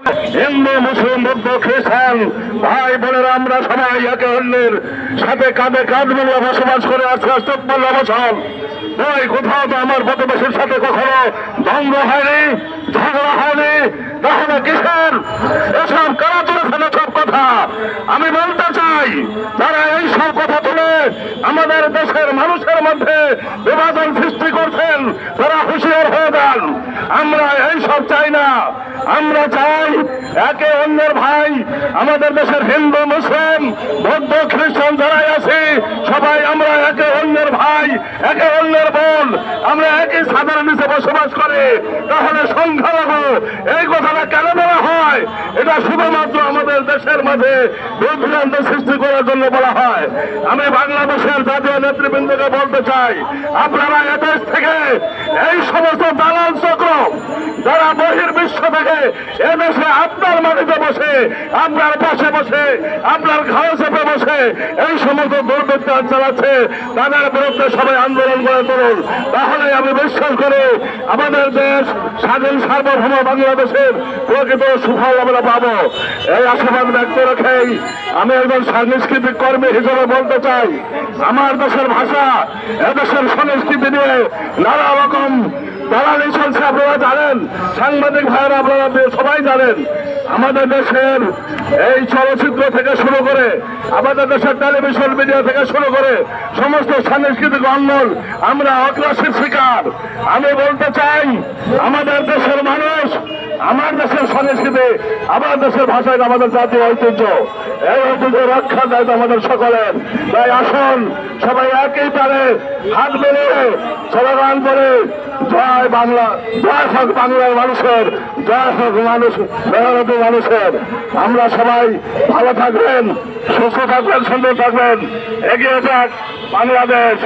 হিন্দু, মুসলিম, বৌদ্ধ, খ্রিস্টান, ভাই বোনেরা, আমরা সবাই একে অন্যের সাথে কাঁধে কাঁধ মিলিয়ে বসবাস করে আছি আজ চব্বন্ন বছর। ভাই, কোথাও তো আমার প্রতিবেশীর সাথে কখনো দ্বন্দ্ব হয়নি, ঝগড়া হয়নি, তাহলে কিসের? এসব কারা তুলেছেন সব কথা? আমি বলতে চাই যারা এই সব কথা তুলে আমাদের দেশের মানুষের মধ্যে বিভাজন সৃষ্টি করছেন, তারা হুঁশিয়ার হয়ে যান। আমরা এই সব চাই না। আমরা চাই একে অন্যের ভাই, আমাদের দেশের হিন্দু, মুসলিম, বৌদ্ধ, খ্রিস্টান যারাই আছি, সবাই আমরা একে অন্যের ভাই, একে অন্যের বোন। আমরা একই সাধারণ নিচে বসবাস করি। তাহলে সংখ্যালঘু, এই কথাটা কেন বলা হয়? এটা শুধুমাত্র আমাদের দেশের মাঝে বিভ্রান্ত সৃষ্টি করার জন্য বলা হয়। আমি বাংলাদেশের জাতীয় নেতৃবৃন্দকে বলতে চাই, আপনারা এদেশ থেকে এই সমস্ত দালাল চক্র যারা বহির বিশ্ব থেকে এদেশে আপনার মাটিতে বসে, আপনার পাশে বসে, আপনার চেপে বসে এই সমস্ত দুর্বৃত্তার চালাচ্ছে। তাদের বিরুদ্ধে সবাই আন্দোলন করে তুলুন। তাহলে আমি বিশ্বাস করি আমাদের দেশ স্বাধীন সার্বভৌম বাংলাদেশের প্রকৃত সুফল আমরা পাবো। এই আশাবাদ ব্যক্ত রেখেই আমি একজন সাংস্কৃতিক কর্মী হিসেবে বলতে চাই, আমার দেশের ভাষা, এদেশের সংস্কৃতি নিয়ে নানা রকম দালালি আপনারা জানেন, সাংবাদিক ভাইয়েরা, আপনারা সবাই জানেন, আমাদের দেশের এই চলচ্চিত্র থেকে শুরু করে, আমাদের দেশের টেলিভিশন মিডিয়া থেকে শুরু করে, সমস্ত সাংস্কৃতিক অঙ্গন আমরা অগ্রাসীর শিকার। আমি বলতে চাই, আমাদের দেশের মানুষ, আমার দেশের সংস্কৃতি, আমার দেশের ভাষায় আমাদের জাতীয় ঐতিহ্য। এই ঐতিহ্য রক্ষা দায়িত্ব আমাদের সকলের। তাই আসুন, সবাই একই পারে হাত মিলিয়ে স্লোগান করে, জয় বাংলা, জয় হোক বাংলার মানুষের, জয় হোক মানুষ, মেহনতি মানুষের। আমরা সবাই ভালো থাকবেন, সুস্থ থাকবেন, সুন্দর থাকবেন, এগিয়ে যাক বাংলাদেশ।